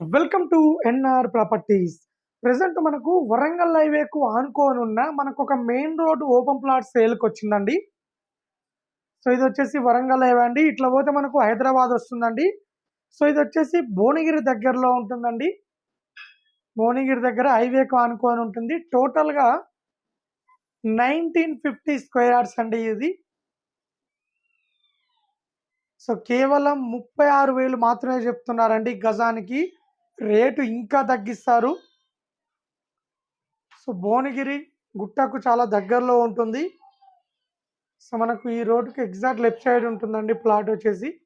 Welcome to NR properties. Present మనకు వరంగల్ హైవేకు ఆనుకోని ఉన్న మనకు ఒక మెయిన్ రోడ్ ఓపెన్ ప్లాట్ సేల్కి వచ్చిందండి సో ఇది వచ్చేసి వరంగల్ హైవే అండి. ఇట్లా పోతే మనకు హైదరాబాద్ వస్తుందండి. సో ఇది వచ్చేసి భువనగిరి దగ్గరలో ఉంటుందండి. భువనగిరి దగ్గర హైవేకు ఆనుకొని ఉంటుంది. టోటల్గా నైన్టీన్ ఫిఫ్టీ స్క్వేర్ యార్డ్స్ అండి ఇది. సో కేవలం ముప్పై ఆరు వేలు మాత్రమే చెప్తున్నారండి గజానికి. రేటు ఇంకా తగ్గిస్తారు. సో భువనగిరి గుట్టకు చాలా దగ్గరలో ఉంటుంది. సో మనకు ఈ రోడ్డుకి ఎగ్జాక్ట్ లెఫ్ట్ సైడ్ ఉంటుందండి ప్లాట్ వచ్చేసి.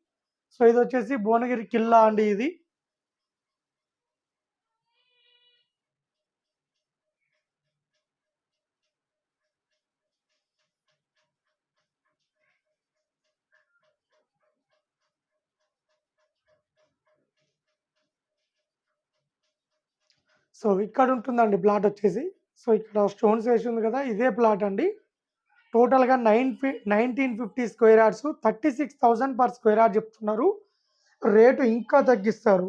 సో ఇది వచ్చేసి భువనగిరి కిల్లా అండి ఇది. సో ఇక్కడ ఉంటుందండి ప్లాట్ వచ్చేసి. సో ఇక్కడ స్టోన్స్ వేసి ఉంది కదా ఇదే ప్లాట్ అండి. టోటల్గా నైన్ ఫి nineteen fifty square yards thirty six thousand per square yard చెప్తున్నారు. రేటు ఇంకా తగ్గిస్తారు.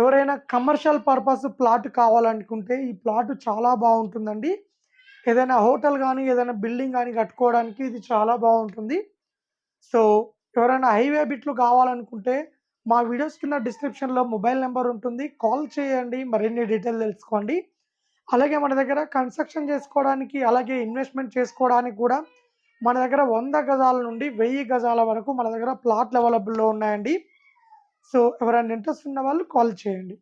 ఎవరైనా కమర్షియల్ పర్పస్ ప్లాట్ కావాలనుకుంటే ఈ ప్లాట్ చాలా బాగుంటుందండి. ఏదైనా హోటల్ కానీ ఏదైనా బిల్డింగ్ కానీ కట్టుకోవడానికి ఇది చాలా బాగుంటుంది. సో ఎవరైనా హైవే బిట్లు కావాలనుకుంటే మా వీడియోస్ కింద డిస్క్రిప్షన్లో మొబైల్ నెంబర్ ఉంటుంది. కాల్ చేయండి. మరిన్ని డీటెయిల్ తెలుసుకోండి. అలాగే మన దగ్గర కన్స్ట్రక్షన్ చేసుకోవడానికి అలాగే ఇన్వెస్ట్మెంట్ చేసుకోవడానికి కూడా మన దగ్గర వంద గజాల నుండి వెయ్యి గజాల వరకు మన దగ్గర ప్లాట్లు అవైలబుల్లో ఉన్నాయండి. సో ఎవరైనా ఇంట్రెస్ట్ ఉన్న వాళ్ళు కాల్ చేయండి.